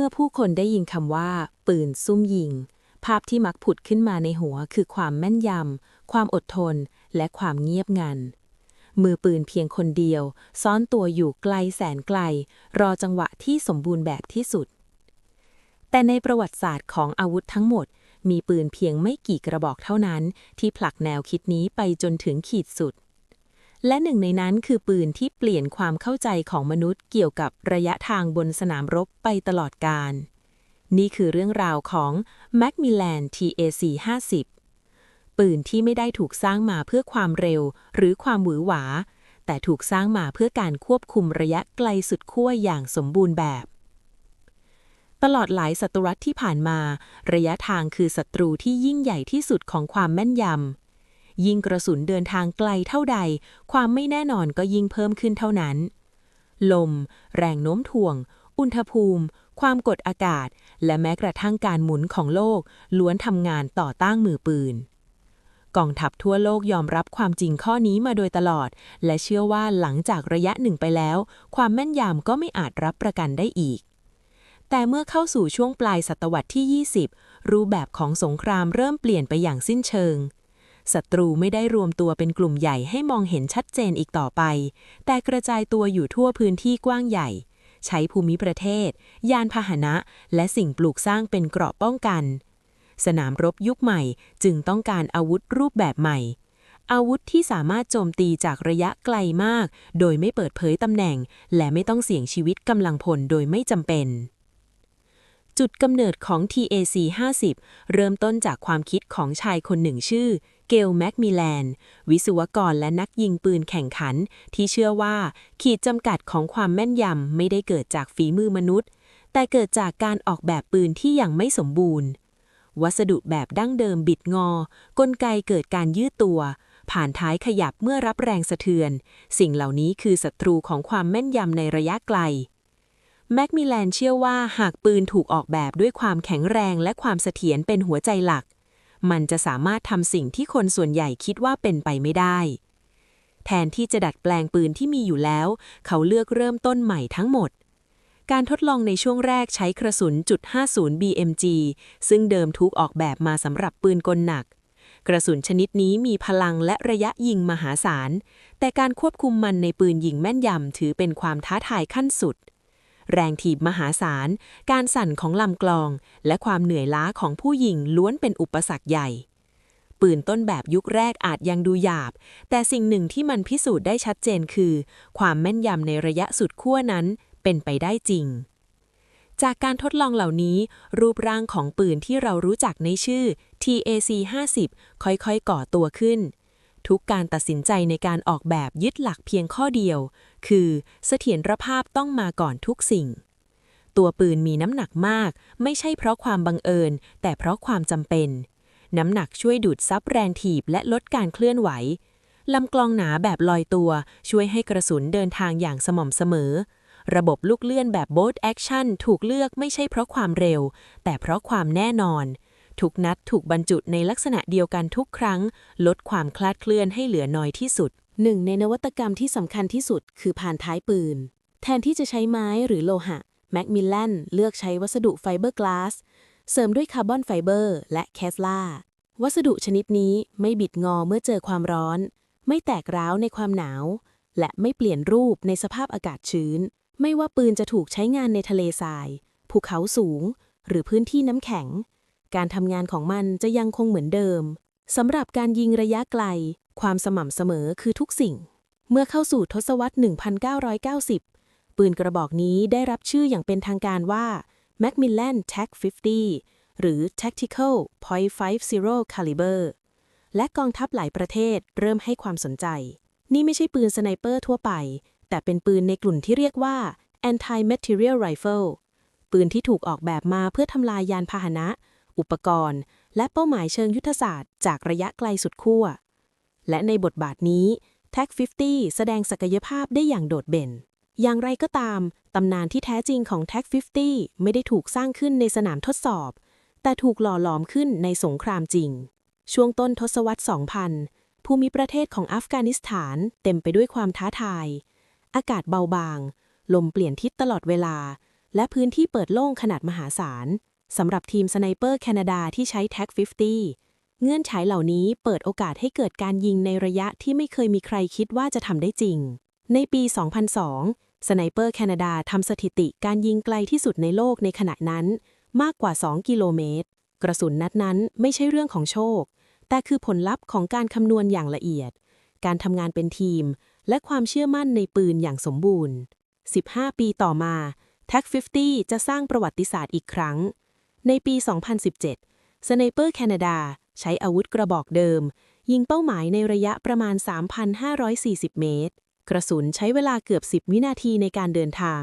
มื่อผู้คนได้ยินคำว่า ปืนซุ่มยิง ภาพที่มักผุดขึ้นมาในหัวคือความแม่นยำ ความอดทน และความเงียบงัน มือปืนเพียงคนเดียว ซ่อนตัวอยู่ไกลแสนไกล รอจังหวะที่สมบูรณ์แบบที่สุด แต่ในประวัติศาสตร์ของอาวุธทั้งหมด มีปืนเพียงไม่กี่กระบอกเท่านั้น ที่ผลักแนวคิดนี้ไปจนถึงขีดสุด และหนึ่งในนั้นคือปืนที่เปลี่ยนความเข้าใจของมนุษย์เกี่ยวกับระยะทางบนสนามรบไปตลอดกาลนี่คือเรื่องราวของ Macmillan TAC 50ปืนที่ไม่ได้ถูกสร้างมาเพื่อความเร็วหรือความหวือหวา แต่ถูกสร้างมาเพื่อการควบคุมระยะไกลสุดขั้วอย่างสมบูรณ์แบบ ตลอดหลายศตวรรษที่ผ่านมา ระยะทางคือศัตรูที่ยิ่งใหญ่ที่สุดของความแม่นยำ ยิ่งกระสุนเดินทางไกลเท่าใด ความไม่แน่นอนก็ยิ่งเพิ่มขึ้นเท่านั้น ลม แรงโน้มถ่วง อุณหภูมิ ความกดอากาศ และแม้กระทั่งการหมุนของโลก ล้วนทำงานต่อต้านมือปืนกองทัพทั่วโลกยอมรับความจริงข้อนี้มาโดยตลอด และเชื่อว่าหลังจากระยะหนึ่งไปแล้ว ความแม่นยำก็ไม่อาจรับประกันได้อีก แต่เมื่อเข้าสู่ช่วงปลายศตวรรษที่ 20 รูปแบบของสงครามเริ่มเปลี่ยนไปอย่างสิ้นเชิง ศัตรูไม่ได้รวมตัวเป็นกลุ่มใหญ่ให้มองเห็นชัดเจนอีกต่อไป แต่กระจายตัวอยู่ทั่วพื้นที่กว้างใหญ่ ใช้ภูมิประเทศ ยานพาหนะ และสิ่งปลูกสร้างเป็นเกราะป้องกัน สนามรบยุคใหม่จึงต้องการอาวุธรูปแบบใหม่ อาวุธที่สามารถโจมตีจากระยะไกลมาก โดยไม่เปิดเผยตำแหน่ง และไม่ต้องเสี่ยงชีวิตกำลังพลโดยไม่จำเป็นจุดกำเนิดของ TAC 50 เริ่มต้นจากความคิดของชายคนหนึ่งชื่อ เกลแมคมิแลน วิศวกรและนักยิงปืนแข่งขัน ที่เชื่อว่า ขีดจำกัดของความแม่นยำไม่ได้เกิดจากฝีมือมนุษย์ แต่เกิดจากการออกแบบปืนที่ยังไม่สมบูรณ์ วัสดุแบบดั้งเดิมบิดงอ กลไกเกิดการยืดตัว ผ่านท้ายขยับเมื่อรับแรงสะเทือน สิ่งเหล่านี้คือศัตรูของความแม่นยำในระยะไกลแมคมิแลนเชื่อว่าหากปืนถูกออกแบบด้วยความแข็งแรงและความเสถียรเป็นหัวใจหลัก มันจะสามารถทำสิ่งที่คนส่วนใหญ่คิดว่าเป็นไปไม่ได้ แทนที่จะดัดแปลงปืนที่มีอยู่แล้ว เขาเลือกเริ่มต้นใหม่ทั้งหมด การทดลองในช่วงแรกใช้กระสุนจุด50 BMG ซึ่งเดิมถูกออกแบบมาสำหรับปืนกลหนัก กระสุนชนิดนี้มีพลังและระยะยิงมหาศาล แต่การควบคุมมันในปืนยิงแม่นยำถือเป็นความท้าทายขั้นสุด แรงถีบมหาศาล การสั่นของลำกลอง และความเหนื่อยล้าของผู้ยิงล้วนเป็นอุปสรรคใหญ่ ปืนต้นแบบยุคแรกอาจยังดูหยาบ แต่สิ่งหนึ่งที่มันพิสูจน์ได้ชัดเจนคือ ความแม่นยำในระยะสุดขั้วนั้นเป็นไปได้จริง จากการทดลองเหล่านี้ รูปร่างของปืนที่เรารู้จักในชื่อ TAC 50ค่อยๆก่อตัวขึ้น ทุกการตัดสินใจในการออกแบบยึดหลักเพียงข้อเดียว คือเสถียรภาพต้องมาก่อนทุกสิ่ง ตัวปืนมีน้ำหนักมาก ไม่ใช่เพราะความบังเอิญ แต่เพราะความจำเป็น น้ำหนักช่วยดูดซับแรงถีบและลดการเคลื่อนไหวลำกลองหนาแบบลอยตัวช่วยให้กระสุนเดินทางอย่างสม่ำเสมอ ระบบลูกเลื่อนแบบ bolt action ถูกเลือกไม่ใช่เพราะความเร็ว แต่เพราะความแน่นอน ทุกนัดถูกบรรจุในลักษณะเดียวกันทุกครั้ง ลดความคลาดเคลื่อนให้เหลือน้อยที่สุด หนึ่งในนวัตกรรมที่สำคัญที่สุด คือผ่านท้ายปืน แทนที่จะใช้ไม้หรือโลหะแมคมิลแลนเลือกใช้วัสดุไฟเบอร์กลาส เสริมด้วยคาร์บอนไฟเบอร์และแคสลาวัสดุชนิดนี้ไม่บิดงอเมื่อเจอความร้อน ไม่แตกร้าวในความหนาว และไม่เปลี่ยนรูปในสภาพอากาศชื้น ไม่ว่าปืนจะถูกใช้งานในทะเลทราย ภูเขาสูง หรือพื้นที่น้ำแข็ง การทำงานของมันจะยังคงเหมือนเดิมสำหรับการยิงระยะไกล ความสม่ำเสมอคือทุกสิ่ง เมื่อเข้าสู่ทศวรรษ 1990 ปืนกระบอกนี้ได้รับชื่ออย่างเป็นทางการว่า Macmillan TAC 50 หรือ Tactical .50 Caliber และกองทัพหลายประเทศเริ่มให้ความสนใจ นี่ไม่ใช่ปืนสไนเปอร์ทั่วไป แต่เป็นปืนในกลุ่มที่เรียกว่า Anti-Material Rifle ปืนที่ถูกออกแบบมาเพื่อทำลายยานพาหนะ อุปกรณ์ และเป้าหมายเชิงยุทธศาสตร์ จากระยะไกลสุดขั้ว และในบทบาทนี้ TAC 50 แสดงศักยภาพได้อย่างโดดเด่น อย่างไรก็ตาม ตำนานที่แท้จริงของ TAC 50 ไม่ได้ถูกสร้างขึ้นในสนามทดสอบ แต่ถูกหล่อหลอมขึ้นในสงครามจริง ช่วงต้นทศวรรษ 2000 ภูมิประเทศของอัฟกานิสถานเต็มไปด้วยความท้าทาย อากาศเบาบาง ลมเปลี่ยนทิศตลอดเวลา และพื้นที่เปิดโล่งขนาดมหาศาล สำหรับทีมสไนเปอร์แคนาดาที่ใช้แท็ก 50 เงื่อนไขเหล่านี้เปิดโอกาสให้เกิดการยิงในระยะที่ไม่เคยมีใครคิดว่าจะทำได้จริง ในปี 2002 สไนเปอร์แคนาดาทำสถิติการยิงไกลที่สุดในโลกในขณะนั้น มากกว่า 2 กิโลเมตร กระสุนนัดนั้นไม่ใช่เรื่องของโชค แต่คือผลลัพธ์ของการคำนวณอย่างละเอียด การทำงานเป็นทีม และความเชื่อมั่นในปืนอย่างสมบูรณ์ 15 ปีต่อมา t a c 50 จะสร้างประวัติศาสตร์อีกครั้ง ในปี 2017 สไนเปอร์แคนาดา ใช้อาวุธกระบอกเดิม ยิงเป้าหมายในระยะประมาณ 3,540 เมตร กระสุนใช้เวลาเกือบ 10 วินาทีในการเดินทาง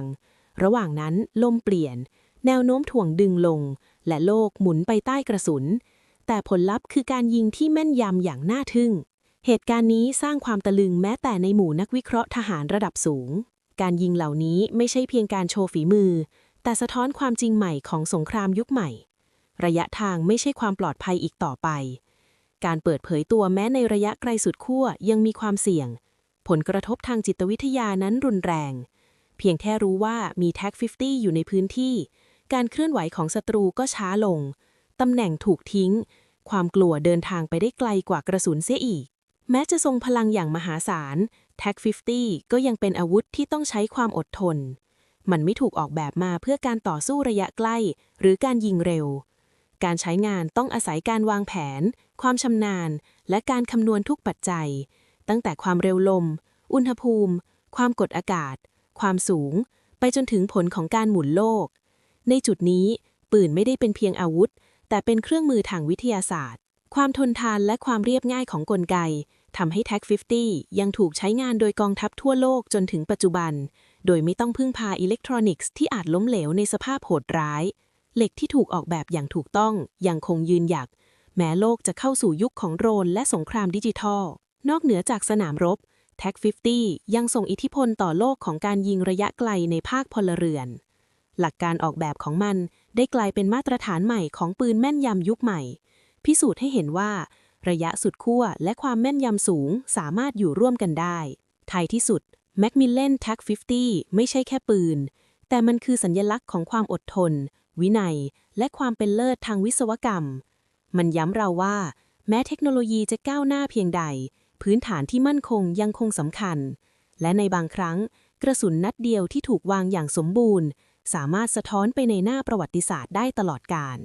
ระหว่างนั้นลมเปลี่ยน แนวโน้มถ่วงดึงลง และโลกหมุนไปใต้กระสุน แต่ผลลัพธ์คือการยิงที่แม่นยำอย่างน่าทึ่ง เหตุการณ์นี้สร้างความตะลึงแม้แต่ในหมู่นักวิเคราะห์ทหารระดับสูง การยิงเหล่านี้ไม่ใช่เพียงการโชว์ฝีมือ แต่สะท้อนความจริงใหม่ของสงครามยุคใหม่ ระยะทางไม่ใช่ความปลอดภัยอีกต่อไป การเปิดเผยตัวแม้ในระยะไกลสุดขั้วยังมีความเสี่ยง ผลกระทบทางจิตวิทยานั้นรุนแรง เพียงแค่รู้ว่ามีแท็ก 50 อยู่ในพื้นที่ การเคลื่อนไหวของศัตรูก็ช้าลง ตำแหน่งถูกทิ้ง ความกลัวเดินทางไปได้ไกลกว่ากระสุนเสียอีก แม้จะทรงพลังอย่างมหาศาลแท็ก 50 ก็ยังเป็นอาวุธที่ต้องใช้ความอดทน มันไม่ถูกออกแบบมาเพื่อการต่อสู้ระยะใกล้ หรือการยิงเร็ว การใช้งานต้องอาศัยการวางแผน ความชำนาญ และการคำนวณทุกปัจจัย ตั้งแต่ความเร็วลม อุณหภูมิ ความกดอากาศ ความสูง ไปจนถึงผลของการหมุนโลก ในจุดนี้ปืนไม่ได้เป็นเพียงอาวุธ แต่เป็นเครื่องมือทางวิทยาศาสตร์ ความทนทานและความเรียบง่ายของกลไกทำให้แท็ก50 ยังถูกใช้งานโดยกองทัพทั่วโลกจนถึงปัจจุบัน โดยไม่ต้องพึ่งพาอิเล็กทรอนิกส์ที่อาจล้มเหลวในสภาพโหดร้าย เหล็กที่ถูกออกแบบอย่างถูกต้องยังคงยืนหยักแม้โลกจะเข้าสู่ยุคของโดรนและสงครามดิจิทัล นอกเหนือจากสนามรบแท็ก50 ยังส่งอิทธิพลต่อโลกของการยิงระยะไกลในภาคพลเรือน หลักการออกแบบของมันได้กลายเป็นมาตรฐานใหม่ของปืนแม่นยำยุคใหม่ พิสูจน์ให้เห็นว่า ระยะสุดขั้วและความแม่นยำสูงสามารถอยู่ร่วมกันได้ ท้ายที่สุด Macmillan Tag 50 ไม่ใช่แค่ปืน แต่มันคือสัญลักษณ์ของความอดทน วินัย และความเป็นเลิศทางวิศวกรรม มันย้ำเราว่า แม้เทคโนโลยีจะก้าวหน้าเพียงใด พื้นฐานที่มั่นคงยังคงสำคัญ และในบางครั้ง กระสุนนัดเดียวที่ถูกวางอย่างสมบูรณ์ สามารถสะท้อนไปในหน้าประวัติศาสตร์ได้ตลอดกาล